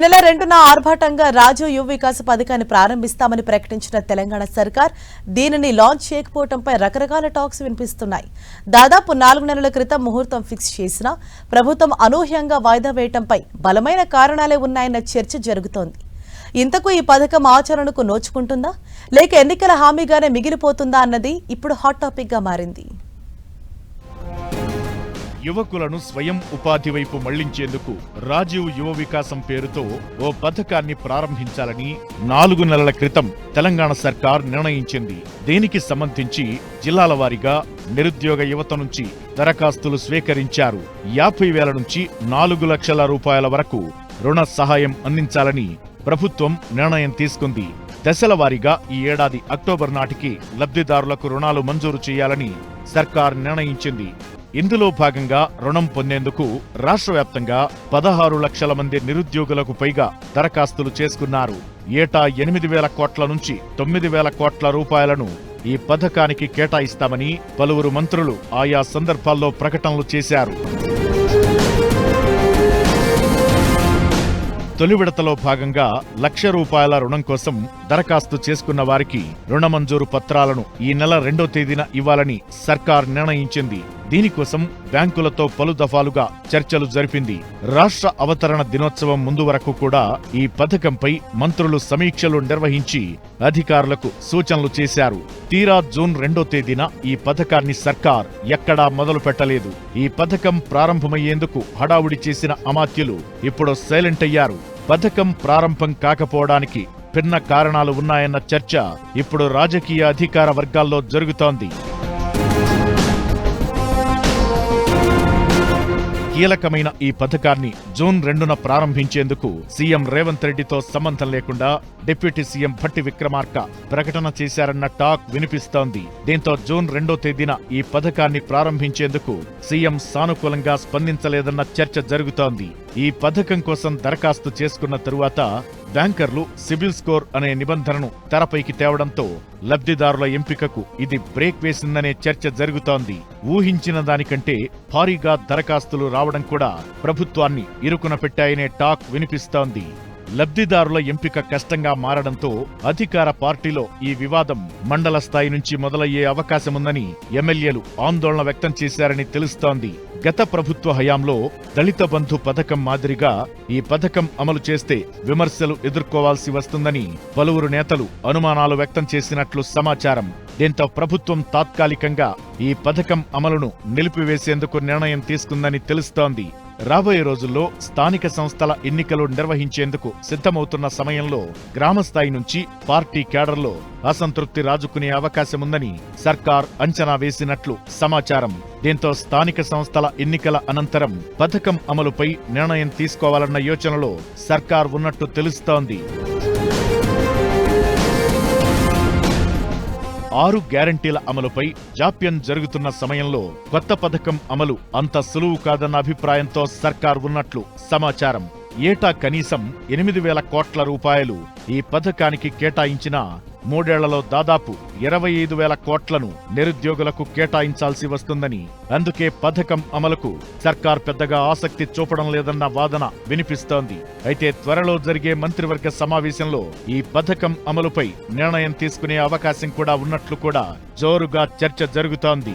నెల రెండున ఆర్భాటంగా రాజు యువ వికాస పథకాన్ని ప్రారంభిస్తామని ప్రకటించిన తెలంగాణ సర్కార్ దీనిని లాంచ్ చేయకపోవడంపై రకరకాల టాక్స్ వినిపిస్తున్నాయి. దాదాపు నాలుగు నెలల క్రితం ముహూర్తం ఫిక్స్ చేసినా ప్రభుత్వం అనూహ్యంగా వాయిదా వేయటంపై బలమైన కారణాలే ఉన్నాయన్న చర్చ జరుగుతోంది. ఇంతకు ఈ పథకం ఆచరణకు నోచుకుంటుందా? లేక ఎన్నికల హామీగానే మిగిలిపోతుందా అన్నది ఇప్పుడు హాట్ టాపిక్గా మారింది. యువకులను స్వయం ఉపాధి వైపు మళ్ళించేందుకు రాజీవ్ యువ వికాసం పేరుతో ఓ పథకాన్ని ప్రారంభించాలని నాలుగు నెలల క్రితం తెలంగాణ సర్కార్ నిర్ణయించింది. దీనికి సంబంధించి జిల్లాల వారీగా నిరుద్యోగ యువత నుంచి దరఖాస్తులు స్వీకరించారు. యాభై వేల నుంచి నాలుగు లక్షల రూపాయల వరకు రుణ సహాయం అందించాలని ప్రభుత్వం నిర్ణయం తీసుకుంది. దశల వారీగా ఈ ఏడాది అక్టోబర్ నాటికి లబ్ధిదారులకు రుణాలు మంజూరు చేయాలని సర్కార్ నిర్ణయించింది. ఇందులో భాగంగా రుణం పొందేందుకు రాష్ట్ర వ్యాప్తంగా పదహారు లక్షల మంది నిరుద్యోగులకు పైగా దరఖాస్తులు చేసుకున్నారు. ఏటా ఎనిమిది వేల కోట్ల నుంచి తొమ్మిది వేల కోట్ల రూపాయలను ఈ పథకానికి కేటాయిస్తామని పలువురు మంత్రులు ఆయా సందర్భాల్లో ప్రకటనలు చేశారు. తొలి విడతలో భాగంగా లక్ష రూపాయల రుణం కోసం దరఖాస్తు చేసుకున్న వారికి రుణ మంజూరు పత్రాలను ఈ నెల రెండో తేదీన ఇవ్వాలని సర్కార్ నిర్ణయించింది. దీనికోసం బ్యాంకులతో పలు దఫాలుగా చర్చలు జరిపింది. రాష్ట్ర అవతరణ దినోత్సవం ముందు వరకు కూడా ఈ పథకంపై మంత్రులు సమీక్షలు నిర్వహించి అధికారులకు సూచనలు చేశారు. తీరా జూన్ రెండో తేదీన ఈ పథకాన్ని సర్కార్ ఎక్కడా మొదలు పెట్టలేదు. ఈ పథకం ప్రారంభమయ్యేందుకు హడావుడి చేసిన అమాత్యులు ఇప్పుడు సైలెంట్ అయ్యారు. పథకం ప్రారంభం కాకపోవడానికి భిన్న కారణాలు ఉన్నాయన్న చర్చ ఇప్పుడు రాజకీయ అధికార వర్గాల్లో జరుగుతోంది. కీలకమైన ఈ పథకాన్ని జూన్ రెండున ప్రారంభించేందుకు సీఎం రేవంత్ రెడ్డితో సంబంధం లేకుండా డిప్యూటీ సీఎం భట్టి విక్రమార్క ప్రకటన చేశారన్న టాక్ వినిపిస్తోంది. దీంతో జూన్ రెండో తేదీన ఈ పథకాన్ని ప్రారంభించేందుకు సీఎం సానుకూలంగా స్పందించలేదన్న చర్చ జరుగుతోంది. ఈ పథకం కోసం దరఖాస్తు చేసుకున్న తరువాత బ్యాంకర్లు సిబిల్ స్కోర్ అనే నిబంధనను తెరపైకి తేవడంతో లబ్ధిదారుల ఎంపికకు ఇది బ్రేక్ వేసిందనే చర్చ జరుగుతోంది. ఊహించిన దానికంటే భారీగా దరఖాస్తులు రావడం కూడా ప్రభుత్వాన్ని ఇరుకున పెట్టాయనే టాక్ వినిపిస్తోంది. లబ్ధిదారుల ఎంపిక కష్టంగా మారడంతో అధికార పార్టీలో ఈ వివాదం మండల స్థాయి నుంచి మొదలయ్యే అవకాశముందని ఎమ్మెల్యేలు ఆందోళన వ్యక్తం చేశారని తెలుస్తోంది. గత ప్రభుత్వ హయాంలో దళిత బంధు పథకం మాదిరిగా ఈ పథకం అమలు చేస్తే విమర్శలు ఎదుర్కోవాల్సి వస్తుందని పలువురు నేతలు అనుమానాలు వ్యక్తం చేసినట్లు సమాచారం. దీంతో ప్రభుత్వం తాత్కాలికంగా ఈ పథకం అమలును నిలిపివేసేందుకు నిర్ణయం తీసుకుందని తెలుస్తోంది. రాబోయే రోజుల్లో స్థానిక సంస్థల ఎన్నికలు నిర్వహించేందుకు సిద్ధమవుతున్న సమయంలో గ్రామస్థాయి నుంచి పార్టీ కేడర్లో అసంతృప్తి రాజుకునే అవకాశముందని సర్కార్ అంచనా వేసినట్లు సమాచారం. దీంతో స్థానిక సంస్థల ఎన్నికల అనంతరం పథకం అమలుపై నిర్ణయం తీసుకోవాలన్న యోచనలో సర్కార్ ఉన్నట్టు తెలుస్తోంది. ఆరు గ్యారంటీల అమలుపై జాప్యం జరుగుతున్న సమయంలో కొత్త పథకం అమలు అంత సులువు కాదన్న అభిప్రాయంతో సర్కార్ ఉన్నట్లు సమాచారం. ఏటా కనీసం ఎనిమిది వేల కోట్ల రూపాయలు ఈ పథకానికి కేటాయించినా మూడేళ్ళలో దాదాపు ఇరవై ఐదు వేల కోట్లను నిరుద్యోగులకు కేటాయించాల్సి వస్తుందని అందుకే పథకం అమలుకు సర్కార్ పెద్దగా ఆసక్తి చూపడం లేదన్న వాదన వినిపిస్తోంది. అయితే త్వరలో జరిగే మంత్రివర్గ సమావేశంలో ఈ పథకం అమలుపై నిర్ణయం తీసుకునే అవకాశం కూడా ఉన్నట్లు కూడా జోరుగా చర్చ జరుగుతోంది.